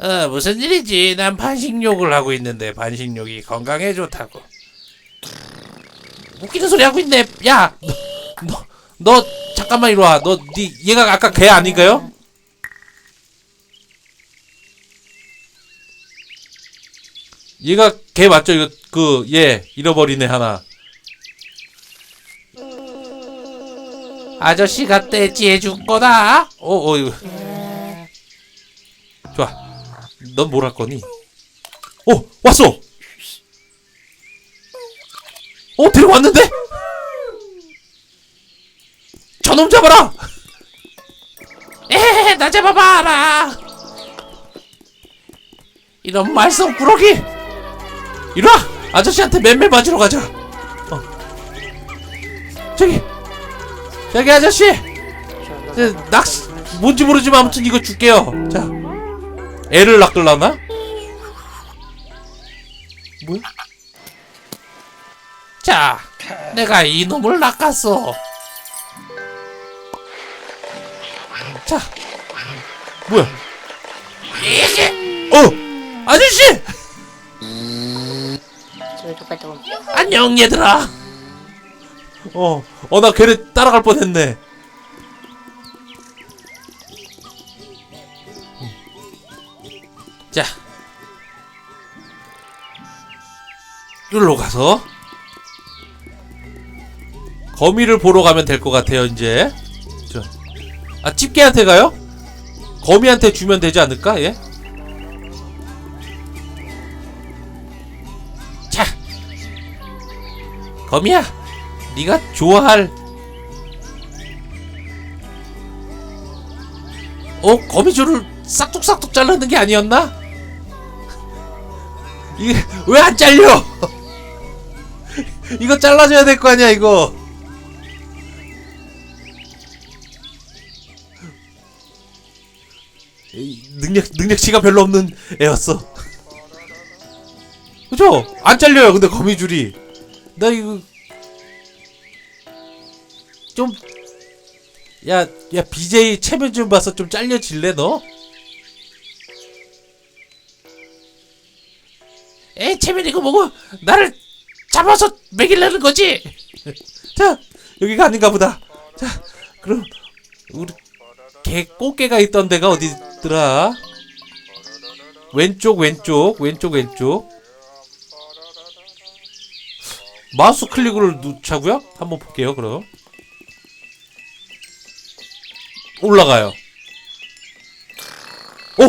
어, 무슨 일이지? 난 반식욕을 하고 있는데 반식욕이 건강에 좋다고. 웃기는 소리 하고 있네. 야, 너, 너, 너 잠깐만 이리 와. 너, 니, 얘가 아까 걔 아닌가요? 얘가 걔 맞죠? 이거 그 얘 잃어버리네 하나. 아저씨가 떼지해 준 거다. 어, 어, 이거. 넌 뭘 할 거니? 어, 왔어. 어, 데려왔는데? 저놈 잡아라. 에헤헤, 나 잡아봐라. 이런 말썽 꾸러기. 이리 와. 아저씨한테 맴매 맞으러 가자. 어. 저기, 저기 아저씨. 저, 낚시 뭔지 모르지만 아무튼 이거 줄게요. 자, 애를 낚을라나? 뭐야? 자, 내가 이놈을 낚았어. 자, 뭐야? 이게, 어, 아저씨, 안녕 얘들아. 어, 어 나 걔네 따라갈 뻔했네. 자, 여기로 가서 거미를 보러 가면 될 것 같아요 이제. 저, 아 집게한테 가요? 거미한테 주면 되지 않을까? 예? 자, 거미야, 네가 좋아할 어 거미줄을 싹둑싹둑 자르는 게 아니었나? 이게 왜 안 잘려? 이거 잘라줘야 될 거 아니야 이거. 이 능력 능력치가 별로 없는 애였어. 그죠? 안 잘려요. 근데 거미줄이 나 이거 좀 야, 야, BJ 체면 좀 봐서 좀 잘려질래, 너? 에, 체면이고 뭐고, 나를 잡아서 먹이려는 거지? 자, 여기가 아닌가 보다. 자, 그럼, 우리, 개, 꽃게가 있던 데가 어디더라? 왼쪽, 왼쪽, 왼쪽, 왼쪽. 마우스 클릭을 누차고요? 한번 볼게요, 그럼. 올라가요. 오!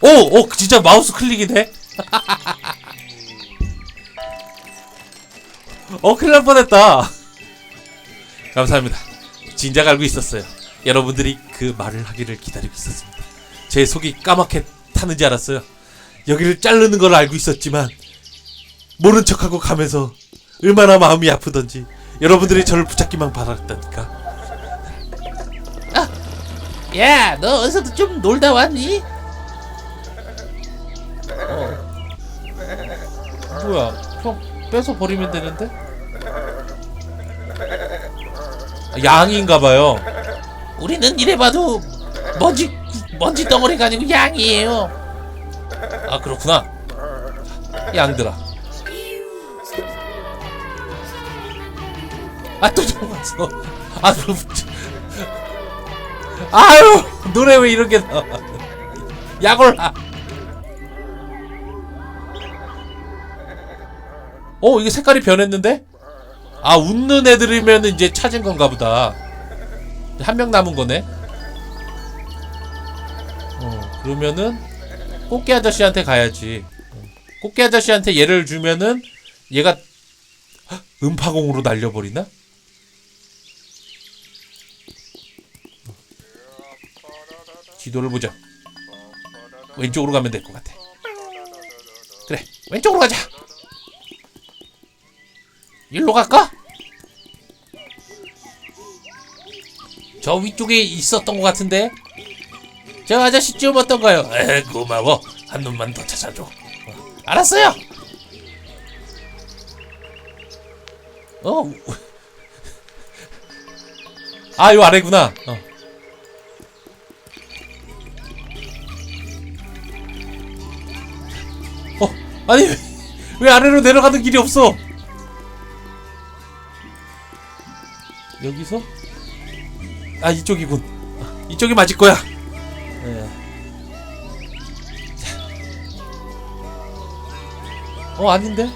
오! 오! 진짜 마우스 클릭이네? 어, 큰일 날 뻔했다. 감사합니다. 진작 알고 있었어요. 여러분들이 그 말을 하기를 기다리고 있었습니다. 제 속이 까맣게 타는지 알았어요. 여기를 자르는 걸 알고 있었지만, 모른 척하고 가면서 얼마나 마음이 아프던지, 여러분들이 저를 붙잡기만 바랐다니까. 야, 너 어디서도 좀 놀다 왔니? 어. 뭐야? 형 뺏어 버리면 되는데? 양인가봐요. 우리는 이래봐도 먼지 먼지 덩어리가 아니고 양이에요. 아 그렇구나. 양들아. 아또 잡았어. 아 그럼 아유 노래 왜 이런 게 나와 약올라 어 이게 색깔이 변했는데 아 웃는 애들이면 이제 찾은 건가 보다 한 명 남은 거네 어 그러면은 꽃게 아저씨한테 가야지 어, 꽃게 아저씨한테 얘를 주면은 얘가 헉, 음파공으로 날려버리나? 지도를 보자. 왼쪽으로 가면 될 것 같아. 그래, 왼쪽으로 가자. 일로 갈까? 저 위쪽에 있었던 것 같은데. 저 아저씨 좀 어떤가요? 에, 고마워. 한 놈만 더 찾아줘. 어, 알았어요. 어. 아, 요 아래구나. 어. 아니 왜, 왜 아래로 내려가는 길이 없어? 여기서 아 이쪽이군. 아, 이쪽이 맞을 거야. 네. 자. 어 아닌데?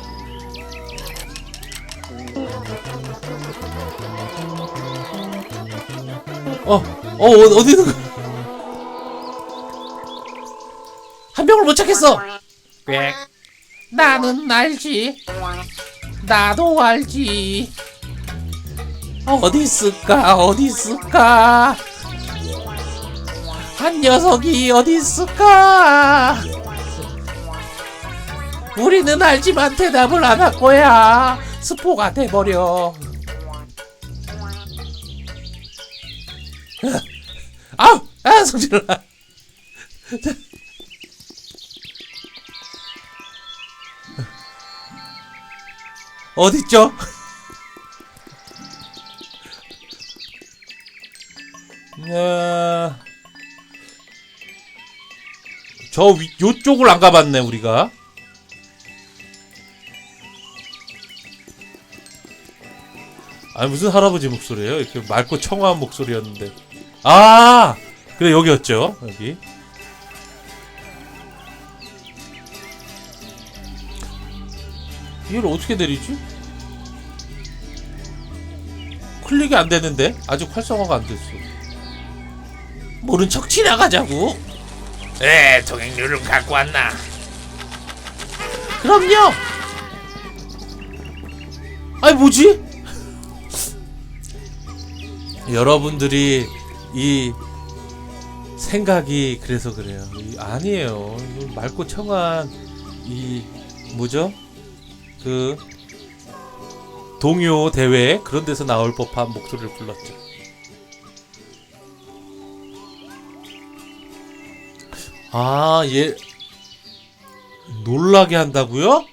어, 어, 어 어디 있는 거야? 한 명을 못 찾겠어. 꽥. 나는 알지. 나도 알지. 어디 있을까? 어디 있을까? 한 녀석이 어디 있을까? 우리는 알지만 대답을 안 할 거야. 스포가 돼버려. 아우! 아, 성질나. 어딨죠? 야... 저 위, 요쪽을 안 가봤네 우리가. 아니 무슨 할아버지 목소리예요? 이렇게 맑고 청아한 목소리였는데. 아! 그래 여기였죠 여기. 이걸 어떻게 내리지? 클릭이 안 되는데? 아직 활성화가 안 됐어 모른 척 지나가자고 에 통행료를 갖고 왔나? 그럼요 아니 뭐지? 여러분들이 이 생각이 그래서 그래요 이- 아니에요 이 맑고 청한 이 뭐죠? 그 동요 대회 그런 데서 나올 법한 목소리를 불렀죠 아, 얘 놀라게 한다고요?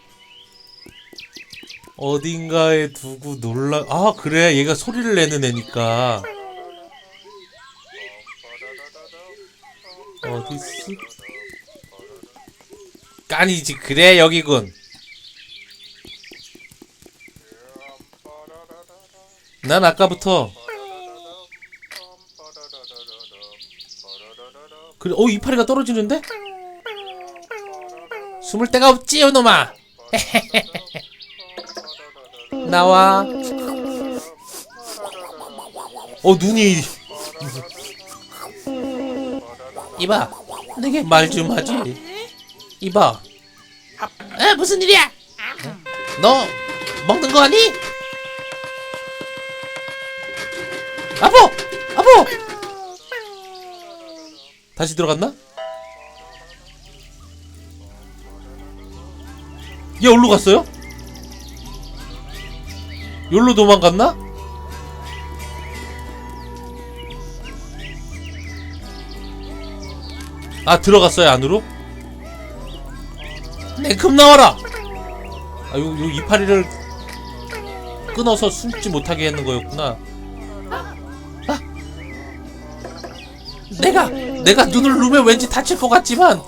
어딘가에 두고 놀라 아, 그래. 얘가 소리를 내는 애니까. 어디 있어? 깐이지. 그래, 여기군. 난 아까부터 그래, 어, 이파리가 떨어지는데? 숨을 데가 없지, 요놈아. 나와. 어, 눈이. 이봐, 내게 말 좀 하지. 이봐. 에, 무슨 일이야? 너 먹는 거 아니? 아포! 아포! 다시 들어갔나? 얘 어디로 갔어요? 여기로 도망갔나? 아 들어갔어요 안으로? 냉큼 나와라! 아 요, 요 이파리를 끊어서 숨지 못하게 하는 거였구나 내가 내가 눈을 누면 왠지 다칠 것 같지만.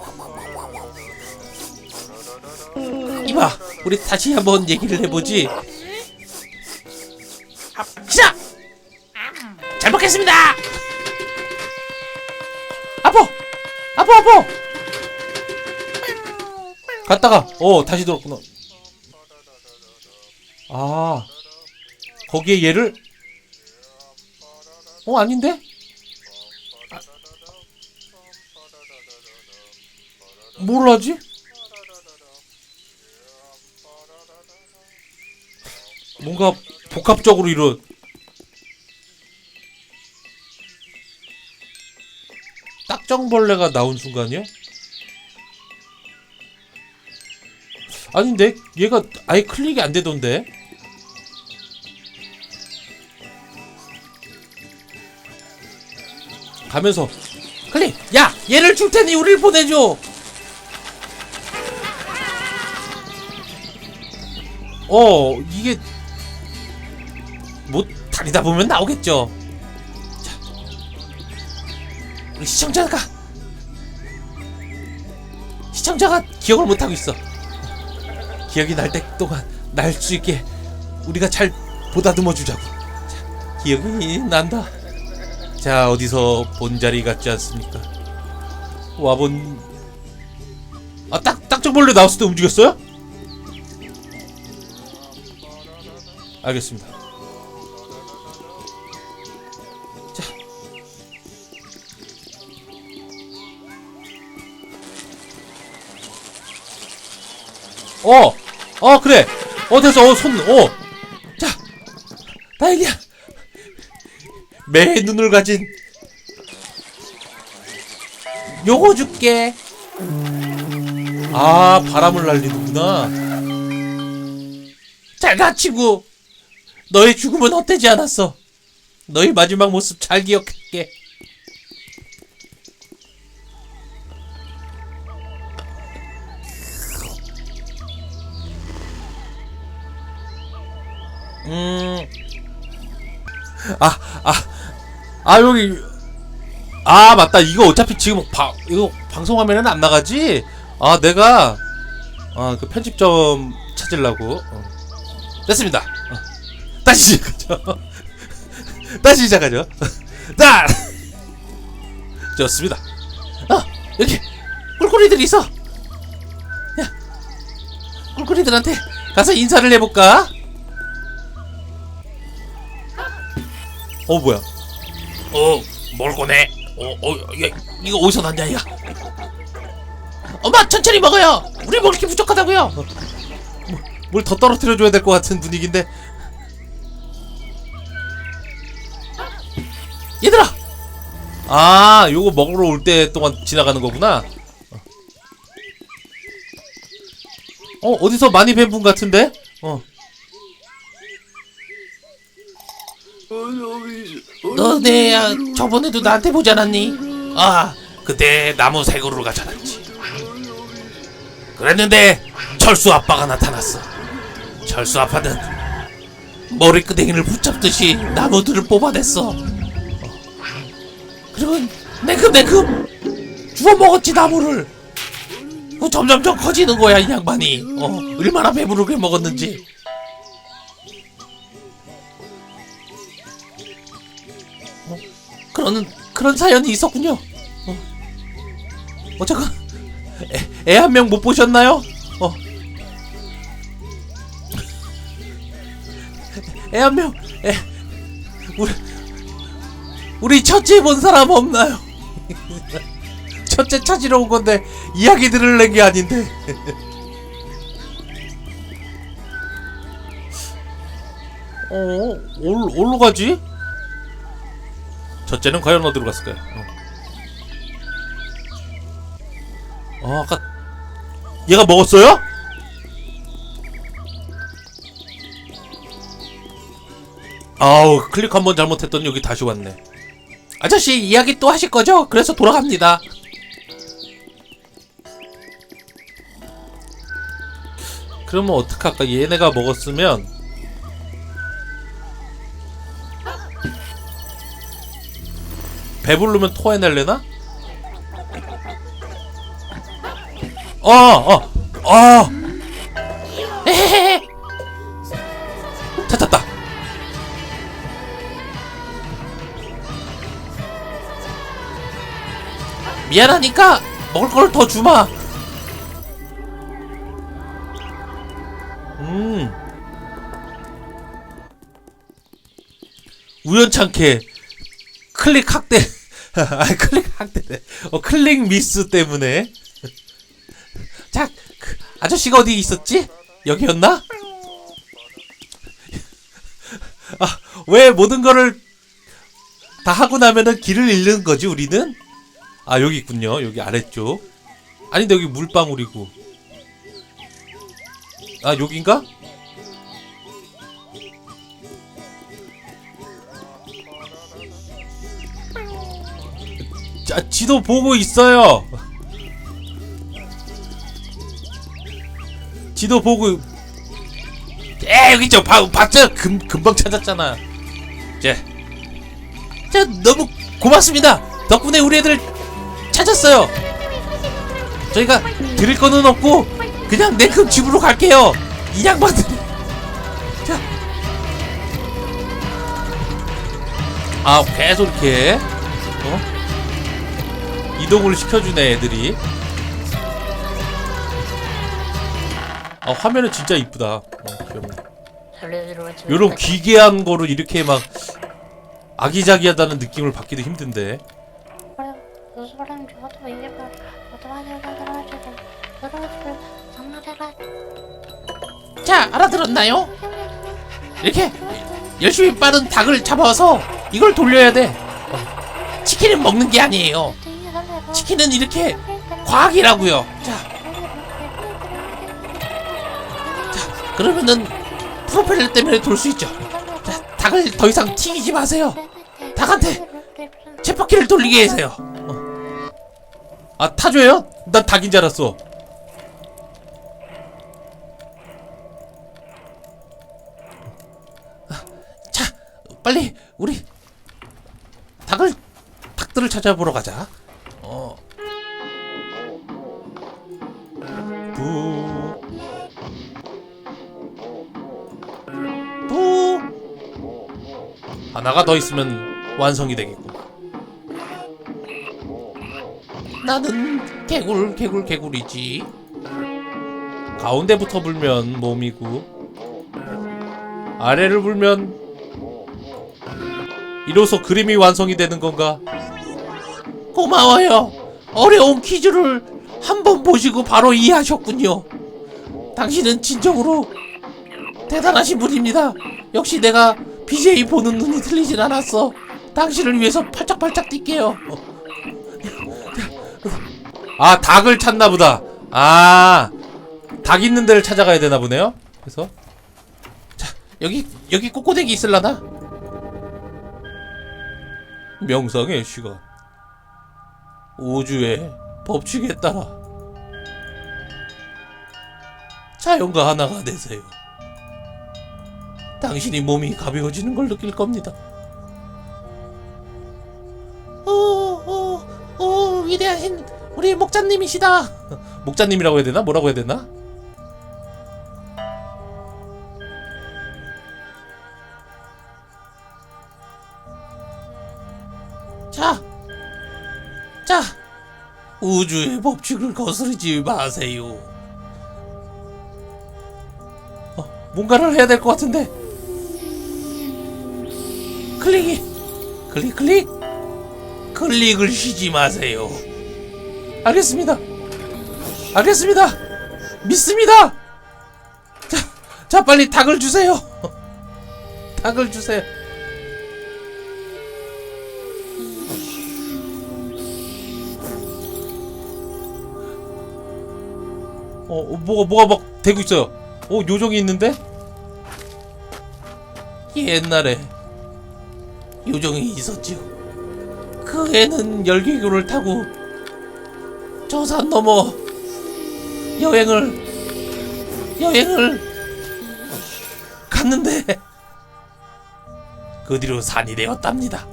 이봐 우리 다시 한번 얘기를 해보지. 시작! 잘 먹겠습니다! 아포 아포 아포 갔다가 어 다시 돌았구나. 아 거기에 얘를? 어 아닌데 뭘 하지? 뭔가 복합적으로 이런 딱정벌레가 나온 순간이요? 아닌데 얘가 아예 클릭이 안 되던데 가면서 클릭 야 얘를 줄 테니 우리를 보내줘 어 이게 뭐 다니다 보면 나오겠죠 자 시청자가 시청자가 기억을 못 하고 있어 기억이 날 때 동안 날 수 있게 우리가 잘 보다듬어 주자고. 자, 기억이 난다. 자 어디서 본 자리 같지 않습니까? 와본 아딱 딱정벌레 나왔을 때 움직였어요? 알겠습니다. 자. 어, 어 그래. 어 됐어. 어 손, 어. 자, 다행이야. 매의 눈을 가진 요거 줄게. 아 바람을 날리는구나. 잘가 친구. 너의 죽음은 헛되지 않았어. 너의 마지막 모습 잘 기억할게. 음. 아, 아, 아, 여기. 아, 맞다. 이거 어차피 지금 바, 이거 방송화면에는 안 나가지? 아, 내가, 아, 그 편집점 찾으려고. 어. 됐습니다. 어. 다시 시작하죠. 다시 시작하죠. 자! 좋습니다. 어, 여기, 꿀꿀이들이 있어. 야, 꿀꿀이들한테 가서 인사를 해볼까? 어, 뭐야. 어, 뭘 꺼내? 어, 어, 야, 이거 어디서 났냐, 야? 엄마, 천천히 먹어요. 우리 먹을 게 부족하다고요. 뭘 더 떨어뜨려 줘야 될 것 같은 분위기인데. 얘들아. 아, 요거 먹으러 올 때 동안 지나가는 거구나. 어, 어디서 많이 뵌 분 같은데? 어. 너네 아, 저번에도 나한테 보지 않았니? 아 그때 나무 새고루를 가져놨지 그랬는데 철수 아빠가 나타났어 철수 아빠는 머리끄댕이를 붙잡듯이 나무들을 뽑아냈어 어. 그리고 냉큼냉큼 주워 먹었지 나무를 그 점점점 커지는 거야 이 양반이 어 얼마나 배부르게 먹었는지 그런 그런 사연이 있었군요. 어, 어 잠깐 애 한 명 못 보셨나요? 어, 애 한 명, 애 우리 우리 첫째 본 사람 없나요? 첫째 찾으러 온 건데 이야기 들을래 게 아닌데. 어, 올, 올로 가지? 첫째는 과연 어디로 갔을까요? 어. 어, 아까 얘가 먹었어요? 아우 클릭 한 번 잘못했더니 여기 다시 왔네. 아저씨 이야기 또 하실 거죠? 그래서 돌아갑니다. 그러면 어떡할까? 얘네가 먹었으면 배부르면 토해낼래나? 어, 어, 어. 미안하니까 먹을 걸 더 주마. 음. 우연찮게 클릭 학대 아 클릭 학대네 어 클릭 미스 때문에 자 그, 아저씨가 어디 있었지 여기였나 아 왜 모든 거를 다 하고 나면은 길을 잃는 거지 우리는 아 여기 있군요 여기 아래쪽 아닌데 여기 물방울이고 아 여긴가 자, 지도 보고 있어요. 지도 보고. 에 여기 있죠. 봐, 봤죠? 금 금방 찾았잖아. 자, 자 너무 고맙습니다. 덕분에 우리 애들 찾았어요. 저희가 드릴 거는 없고 그냥 내그 집으로 갈게요. 이 양반들. 자. 아 계속 이렇게 어? 이동을 시켜주네 애들이. 아 화면은 진짜 이쁘다. 어. 요런 기괴한 거를 이렇게 막 아기자기하다는 느낌을 받기도 힘든데. 자, 알아들었나요? 이렇게 열심히 빠른 닭을 잡아서 이걸 돌려야 돼. 어, 치킨은 먹는 게 아니에요. 치킨은 이렇게 과학이라고요. 자, 그러면은 프로펠러 때문에 돌 수 있죠. 자, 닭을 더 이상 튀기지 마세요. 닭한테 쳇바퀴를 돌리게 해세요. 어. 아 타줘요? 난 닭인 줄 알았어. 아, 자, 빨리 우리 닭을 닭들을 찾아보러 가자. 어. 부. 부. 하나가 더 있으면 완성이 되겠구 나는 개굴 개굴 개굴이지. 가운데부터 불면 몸이고 아래를 불면 이로써 그림이 완성이 되는 건가? 고마워요. 어려운 퀴즈를 한번 보시고 바로 이해하셨군요. 당신은 진정으로 대단하신 분입니다. 역시 내가 BJ 보는 눈이 틀리진 않았어. 당신을 위해서 팔짝팔짝 뛸게요. 아 닭을 찾나 보다. 아, 닭 있는 데를 찾아가야 되나 보네요. 그래서 자 여기 여기 꼬꼬대기 있을라나? 명상의 시간. 우주의 법칙에 따라 자연과 하나가 되세요. 당신이 몸이 가벼워지는 걸 느낄 겁니다. 오, 오, 오, 위대하신 우리 목자님이시다. 목자님이라고 해야 되나? 뭐라고 해야 되나? 자, 자, 우주의 법칙을 거스르지 마세요. 어, 뭔가를 해야 될 것 같은데. 클릭이, 클릭, 클릭, 클릭을 쉬지 마세요. 알겠습니다. 알겠습니다. 믿습니다. 자, 자 빨리 닭을 주세요. 닭을 주세요. 어, 어, 뭐가 뭐가 막 되고 있어요. 어, 요정이 있는데? 옛날에 요정이 있었지요. 그 애는 열기구를 타고 저 산 넘어 여행을 여행을 갔는데 그 뒤로 산이 되었답니다.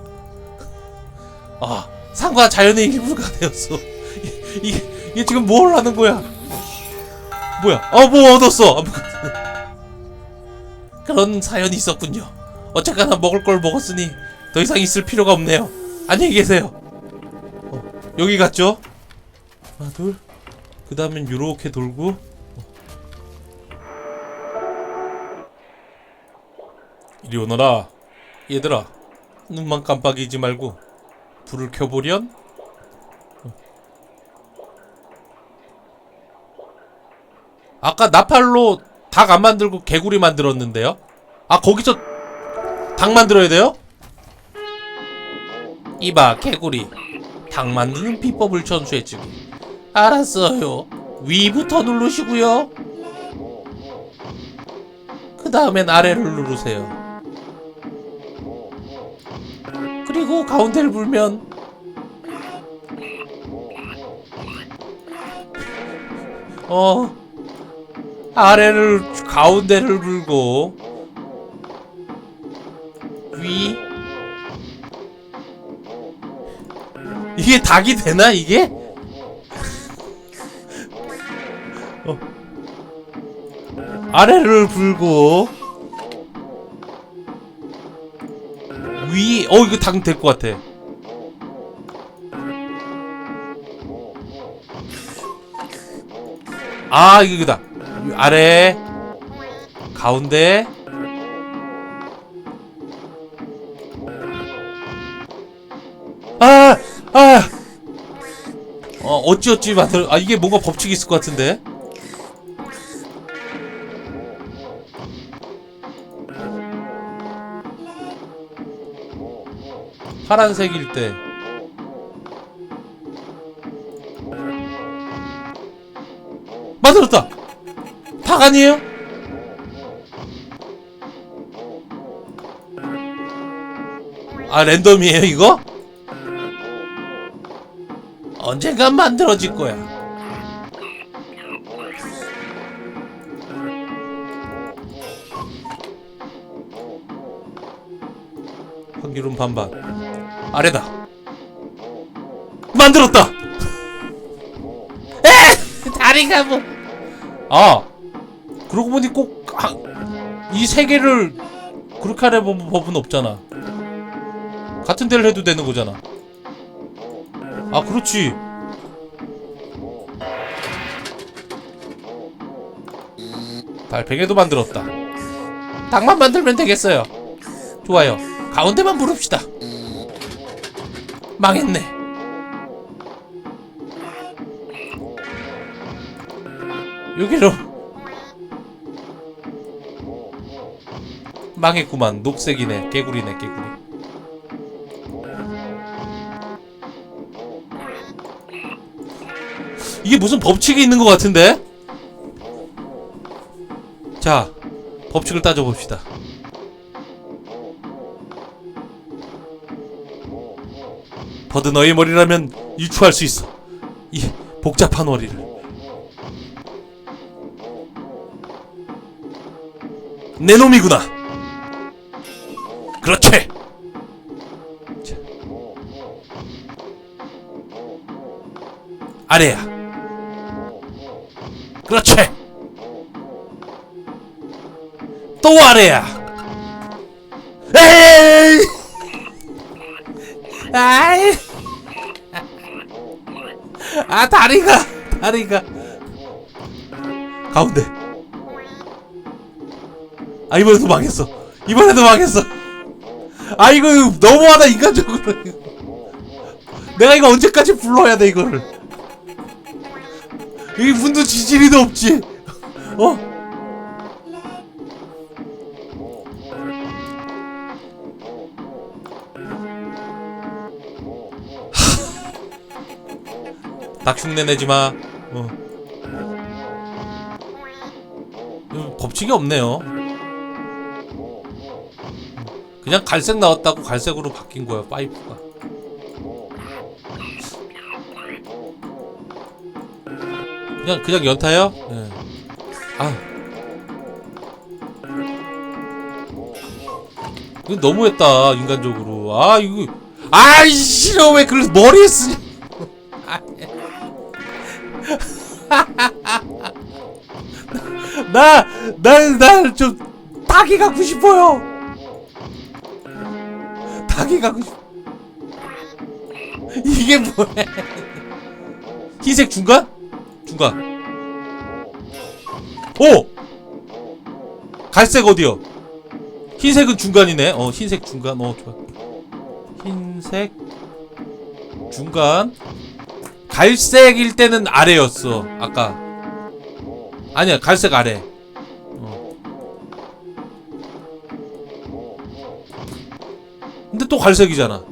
아 산과 자연의 일부가 되었어. 이- 이게 이게 지금 뭘 하는 거야? 뭐야? 어뭐 얻었어? 아무것도. 그런 사연이 있었군요. 어쨌거나 먹을 걸 먹었으니 더 이상 있을 필요가 없네요. 안녕히 계세요. 어, 여기 갔죠? 하나 둘. 그 다음엔 요렇게 돌고. 어. 이리 오너라. 얘들아, 눈만 깜빡이지 말고 불을 켜보련. 어. 아까 나팔로 닭 안 만들고 개구리 만들었는데요? 아 거기서 닭 만들어야 돼요? 이봐 개구리 닭 만드는 비법을 전수해주기 알았어요. 위부터 누르시고요. 그 다음엔 아래를 누르세요. 그리고 가운데를 불면 어 아래를 가운데를 불고 위. 이게 닭이 되나 이게? 아래를 불고 위, 어 이거 당 될 것 같아. 아 이거 이거다. 아래, 가운데. 아, 아. 어 어찌 어찌 만들. 아 이게 뭔가 법칙이 있을 것 같은데. 파란색일 때 만들었다 닭 아니에요? 아 랜덤이에요 이거? 언젠간 만들어질 거야 확률은 반반 아래다. 만들었다. 에 다리가 뭐? 아 그러고 보니 꼭이 세 개를 그렇게 하려 면 법은 없잖아. 같은 데를 해도 되는 거잖아. 아 그렇지. 달팽이도 만들었다. 닭만 만들면 되겠어요. 좋아요. 가운데만 부릅시다. 망했네. 여기로 망했구만. 녹색이네. 개구리네, 개구리. 이게 무슨 법칙이 있는 것 같은데? 자, 법칙을 따져봅시다. 버드 너의 머리라면 유추할 수 있어. 이 복잡한 머리를. 내 놈이구나. 그렇지. 자. 아래야. 그렇지. 또 아래야. 에이! 아이. 아 다리가 다리가 가운데. 아 이번에도 망했어. 이번에도 망했어. 아 이거 너무하다 인간적으로. 내가 이거 언제까지 불러야 돼 이거를? 이 분도 지지리도 없지. 어? 닭 흉내 내지 마. 어. 음, 법칙이 없네요. 그냥 갈색 나왔다고 갈색으로 바뀐 거야 파이프가. 그냥 그냥 연타요? 예. 아. 이거 너무했다 인간적으로. 아 이거 아이 싫어 왜 그래서 머리에 쓰냐. 나, 나, 나, 좀, 닭이 갖고 싶어요! 닭이 갖고 싶, 이게 뭐야? 흰색 중간? 중간. 오! 갈색 어디요? 흰색은 중간이네. 어, 흰색 중간. 어, 좋아. 흰색, 중간. 갈색일 때는 아래였어. 아까. 아니야 갈색 아래 어. 근데 또 갈색이잖아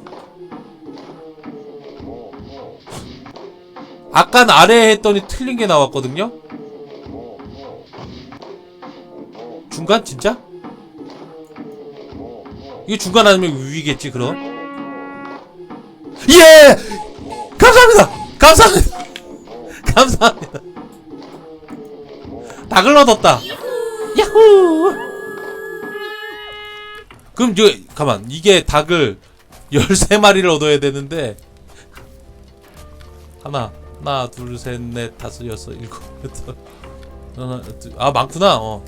아깐 아래 했더니 틀린 게 나왔거든요 중간 진짜? 이게 중간 아니면 위겠지 그럼 예 감사합니다 감사합니다. 감사합니다. 닭을 얻었다. 야호! 그럼 저 가만 이게 닭을 13마리를 얻어야 되는데. 하나 하나 둘 셋 넷 다섯 여섯 일곱 여덟. 하나 둘, 아 많구나 어